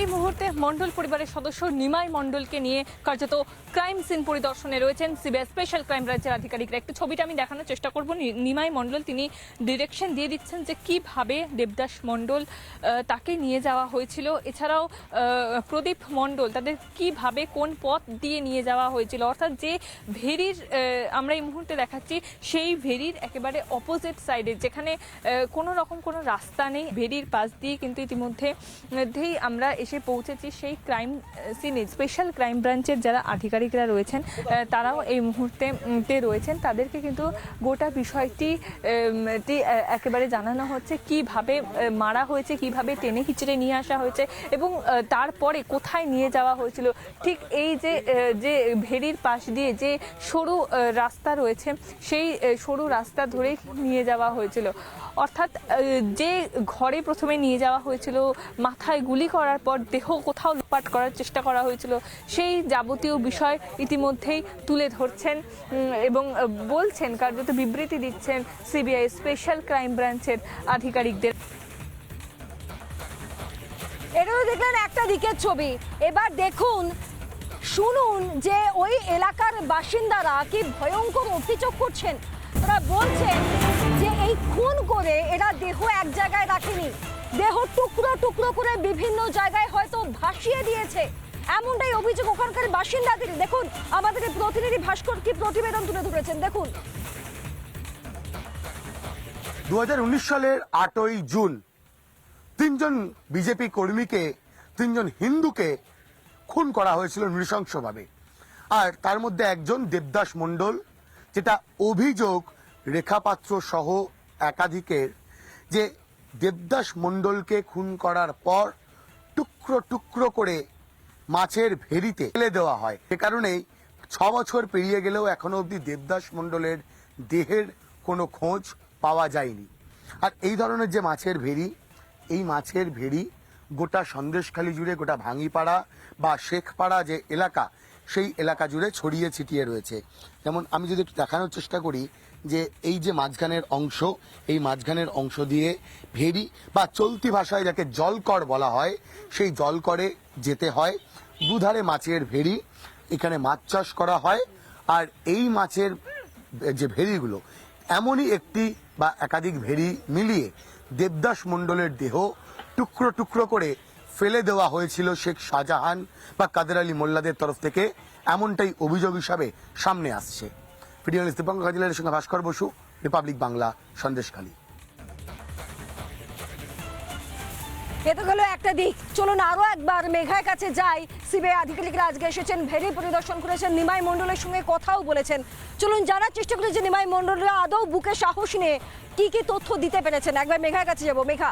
এই মুহূর্তে মণ্ডল পরিবারের সদস্য নিমাই মণ্ডলকে নিয়ে কার্যত ক্রাইম সিন পরিদর্শনে রয়েছেন সিবিআই স্পেশাল ক্রাইম ব্রাঞ্চের আধিকারিকরা। একটু ছবিটা আমি দেখানোর চেষ্টা করব। নিমাই মণ্ডল, তিনি ডিরেকশন দিয়ে দিচ্ছেন যে কীভাবে দেবদাস মণ্ডল তাকে নিয়ে যাওয়া হয়েছিল। এছাড়াও প্রদীপ মণ্ডল, তাদের কীভাবে কোন পথ দিয়ে নিয়ে যাওয়া হয়েছিল? অর্থাৎ যে ভেরির আমরা এই মুহূর্তে দেখাচ্ছি, সেই ভেরির একেবারে অপোজিট সাইডে যেখানে কোনো রকম কোনো রাস্তা নেই ভেরির পাশ দিয়ে। কিন্তু ইতিমধ্যে আমরা এসে পৌঁছেছি সেই ক্রাইম সিনে স্পেশাল ক্রাইম ব্রাঞ্চের যারা আধিকারিকরা রয়েছেন তারাও এই মুহূর্তে রয়েছেন। তাদেরকে কিন্তু গোটা বিষয়টি একেবারে জানানো হচ্ছে কীভাবে মারা হয়েছে, কীভাবে টেনে হিচড়ে নিয়ে আসা হয়েছে এবং তারপরে কোথায় নিয়ে যাওয়া হয়েছিল। ঠিক এই যে যে ভেরির পাশ দিয়ে যে সরু রাস্তা রয়েছে, সেই সরু রাস্তা ধরে নিয়ে যাওয়া হয়েছিল। অর্থাৎ যে ঘরে প্রথমে নিয়ে যাওয়া হয়েছিল, মাথায় গুলি করার পর দেহ কোথাও লুপাট করার চেষ্টা করা হয়েছিল, সেই যাবতীয় বিষয় ইতিমধ্যেই তুলে ধরছেন এবং বলছেন, কার্যত বিবৃতি দিচ্ছেন সিবিআই স্পেশাল ক্রাইম ব্রাঞ্চের আধিকারিকদের। এটা তো দেখলেন একটা দিকের ছবি। এবার দেখুন, শুনুন যে ওই এলাকার বাসিন্দারা কি ভয়ঙ্কর অভিযোগ করছেন। ওরা বলছেন যে এই খুন করে এরা দেহ এক জায়গায় রাখেনি। দেহ টুকরো টুকরো করে বিভিন্ন জায়গায় হয়তো ভাসিয়ে দিয়েছে। এমনটাই অভিযোগ ওখানকার বাসিন্দাদের। দেখুন, আমাদের প্রতিনিধি ভাস্কর কি প্রতিবেদন তুলে ধরেছেন? দেখুন। দু হাজার উনিশ সালের আটই জুন, তিনজন বিজেপি কর্মীকে, তিনজন হিন্দুকে খুন করা হয়েছিল নৃশংসভাবে। আর তার মধ্যে একজন দেবদাস মণ্ডল, যেটা অভিযোগ রেখাপাত্র সহ একাধিকের যে দেবদাস মণ্ডলকে খুন করার পর টুকরো টুকরো করে মাছের ভেরিতে ফেলে দেওয়া হয়। সে কারণেই ছ বছর পেরিয়ে গেলেও এখনও অবধি দেবদাস মণ্ডলের দেহের কোনো খোঁজ পাওয়া যায়নি। আর এই ধরনের যে মাছের ভেরি, এই মাছের ভেরি গোটা সন্দেশখালী জুড়ে, গোটা ভাঙিপাড়া বা শেখপাড়া যে এলাকা, সেই এলাকা জুড়ে ছড়িয়ে ছিটিয়ে রয়েছে। যেমন আমি যদি একটু দেখানোর চেষ্টা করি যে এই যে মাঝখানের অংশ, এই মাঝখানের অংশ দিয়ে ভেরি বা চলতি ভাষায় যাকে জলকর বলা হয়, সেই জলকরে যেতে হয়। দুধারে মাছের ভেরি, এখানে মাছ চাষ করা হয়। আর এই মাছের যে ভেরিগুলো, এমনই একটি বা একাধিক ভেরি মিলিয়ে দেবদাস মণ্ডলের দেহ টুকরো টুকরো করে ফেলে দেওয়া হয়েছিল শেখ শাহজাহান বা কাদের আলী মোল্লাদের তরফ থেকে। এমনটাই অভিযোগ হিসাবে সামনে আসছে। ভিডিও দীপঙ্কর সঙ্গে ভাস্কর বসু, রিপাবলিক বাংলা সন্দেশখালী এ তো গেল একটা দিক। চলুন আরও একবার মেঘার কাছে যাই। সিবিআই আধিকারিকরা আজকে এসেছেন, ভেরি পরিদর্শন করেছেন, নিমাই মণ্ডলের সঙ্গে কথাও বলেছেন। চলুন জানার চেষ্টা করি যে নিমাই মণ্ডলরা আদৌ বুকে সাহস নিয়ে কি কি তথ্য দিতে পেরেছেন। একবার মেঘার কাছে যাব। মেঘা।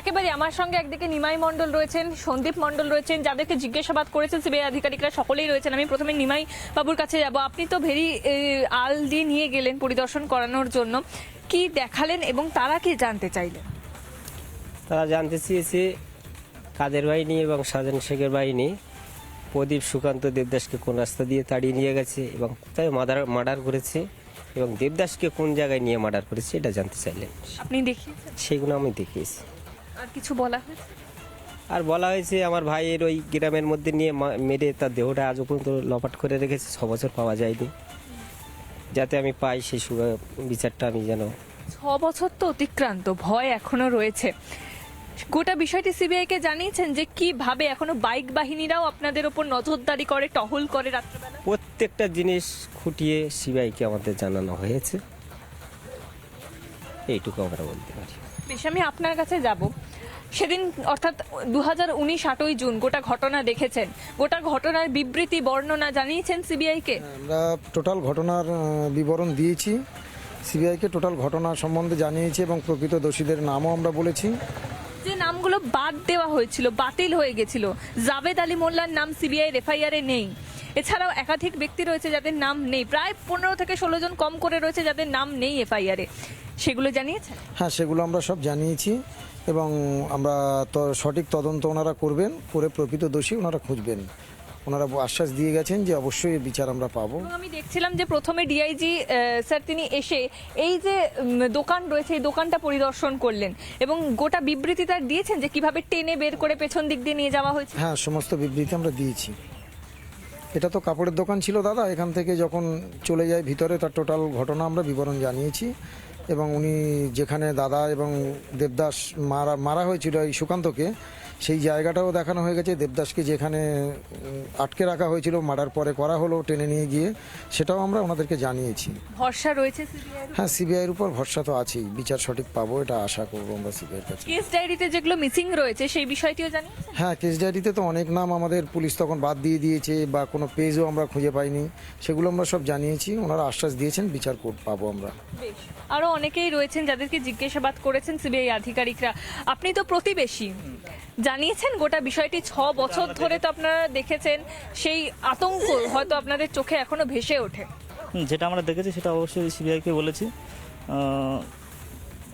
একেবারে আমার সঙ্গে একদিকে নিমাই মণ্ডল রয়েছেন সন্দীপ মণ্ডল রয়েছেন যাদেরকে জিজ্ঞাসাবাদ করেছেন সিবিআই আধিকারিকরা সকলেই রয়েছেন। আমি প্রথমে নিমাই বাবুর কাছে যাব। আপনি তো ভেরি আল দিয়ে নিয়ে গেলেন পরিদর্শন করানোর জন্য। কি দেখালেন এবং তারা কি জানতে চাইলেন? তারা জানতে চেয়েছে কাদের বাহিনী এবং সাজান শেখের বাহিনী। প্রদীপ সুকান্ত দেবদাসকে কোন রাস্তা দিয়ে তাড়িয়ে নিয়ে গেছে এবং কোথায় মার্ডার মার্ডার করেছে এবং দেবদাসকে কোন জায়গায় নিয়ে মার্ডার করেছে এটা জানতে চাইলেন। আপনি দেখিয়েছেন? সেগুলো আমি দেখিয়েছি। আর কিছু বলা হয়েছে? আর বলা হয়েছে আমার ভাইয়ের ওই গ্রামের মধ্যে নিয়ে মেরে তার দেহটা আজও পর্যন্ত লপাট করে রেখেছে ছ বছর পাওয়া যায়নি। যাতে আমি পাই সেই সু- বিচারটা আমি যেন ছ বছর তো অতিক্রান্ত ভয় এখনও রয়েছে। গোটা বিষয়টি সিবিআই কে জানিয়েছেন যে কীভাবে এখনও বাইক বাহিনীরাও আপনাদের ওপর নজরদারি করে টহল করে রাত্রেবেলা। প্রত্যেকটা জিনিস খুঁটিয়ে সিবিআইকে আমাদের জানানো হয়েছে। এইটুকু আমরা বলতে পারি। বেশ আমি আপনার কাছে যাব। সেদিন অর্থাৎ দু হাজার উনিশ আটই জুন গোটা ঘটনা দেখেছেন। গোটা ঘটনার বিবৃতি বর্ণনা জানিয়েছেন সিবিআই কে আমরা টোটাল ঘটনার বিবরণ দিয়েছি। সিবিআইকে টোটাল ঘটনা সম্বন্ধে জানিয়েছি এবং প্রকৃত দোষীদের নামও আমরা বলেছি। যে নামগুলো বাদ দেওয়া হয়েছিল বাতিল হয়ে গেছিল। জাবেদ আলী মোল্লার নাম সিবিআই এফআইআরে নেই। এছাড়াও একাধিক ব্যক্তি রয়েছে যাদের নাম নেই। প্রায় পনেরো থেকে ষোলো জন কম করে রয়েছে যাদের নাম নেই এফআইআরে। সেগুলো জানিয়েছেন? হ্যাঁ সেগুলো আমরা সব জানিয়েছি এবং আমরা তো সঠিক তদন্ত ওনারা করবেন করে প্রকৃত দোষী ওনারা খুঁজবেন। ওনারা আশ্বাস দিয়ে গেছেন যে অবশ্যই বিচার আমরা পাবো। আমি দেখছিলাম যে প্রথমে ডিআইজি স্যার তিনি এসে এই যে দোকান রয়েছে এই দোকানটা পরিদর্শন করলেন এবং গোটা বিবৃতি তার দিয়েছেন যে কীভাবে টেনে বের করে পেছন দিক দিয়ে নিয়ে যাওয়া হয়েছে? হ্যাঁ সমস্ত বিবৃতি আমরা দিয়েছি। এটা তো কাপড়ের দোকান ছিল দাদা, এখান থেকে যখন চলে যায় ভিতরে তার টোটাল ঘটনা আমরা বিবরণ জানিয়েছি এবং উনি যেখানে দাদা এবং দেবদাস মারা মারা হয়েছিল এই সুকান্তকে সেই জায়গাটাও দেখানো হয়ে গেছে। দেবদাসকে যেখানে আটকে রাখা হয়েছিল মারার পরে করা হলো টেনে নিয়ে গিয়ে সেটাও আমরা ওনাদেরকে জানিয়েছি। ভরসা রয়েছে হ্যাঁ সিবিআইয়ের উপর ভরসা তো আছেই। বিচার সঠিক পাবো এটা আশা করব আমরা সিবিআইয়ের কাছে। কেস ডায়েরিতে যেগুলো মিসিং রয়েছে সেই বিষয়টিও জানি হ্যাঁ কেস ডায়েরিতে তো অনেক নাম আমাদের পুলিশ তখন বাদ দিয়ে দিয়েছে বা কোনো পেজও আমরা খুঁজে পাইনি। সেগুলো আমরা সব জানিয়েছি ওনারা আশ্বাস দিয়েছেন বিচার পাবো আমরা। বেশ। আরও অনেকেই রয়েছেন যাদেরকে জিজ্ঞাসাবাদ করেছেন সিবিআই আধিকারিকরা। আপনি তো প্রতিবেশী। জানিয়েছেন গোটা বিষয়টি ছ বছর ধরে তো আপনারা দেখেছেন সেই আতঙ্ক হয়তো আপনাদের চোখে এখনও ভেসে ওঠে। যেটা আমরা দেখেছি সেটা অবশ্যই সিবিআইকে বলেছি।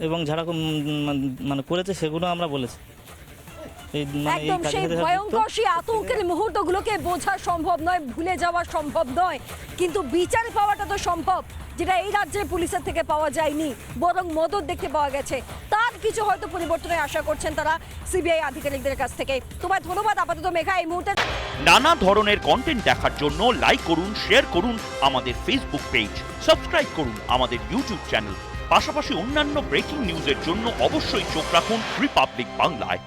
এবং যারা মানে করেছে সেগুলো আমরা বলেছি। মানে একদম সেই ভয়ঙ্কর সেই আতঙ্কের মুহূর্তগুলোকে বোঝা সম্ভব নয় ভুলে যাওয়া সম্ভব নয়। কিন্তু বিচার পাওয়াটা তো সম্ভব যেটা এই রাজ্যের পুলিশের থেকে পাওয়া যায়নি বরং মদত দেখতে পাওয়া গেছে। কিছু হয়তো পরিবর্তনের আশা করছেন তারা সিবিআই আধিকারিকদের কাছ থেকে। তোমার ধন্যবাদ আপাতত মেঘা, এই মুহূর্তে নানা ধরনের কন্টেন্ট দেখার জন্য লাইক করুন শেয়ার করুন আমাদের ফেসবুক পেজ সাবস্ক্রাইব করুন আমাদের ইউটিউব চ্যানেল পাশাপাশি অন্যান্য ব্রেকিং নিউজের জন্য অবশ্যই চোখ রাখুন রিপাবলিক বাংলায়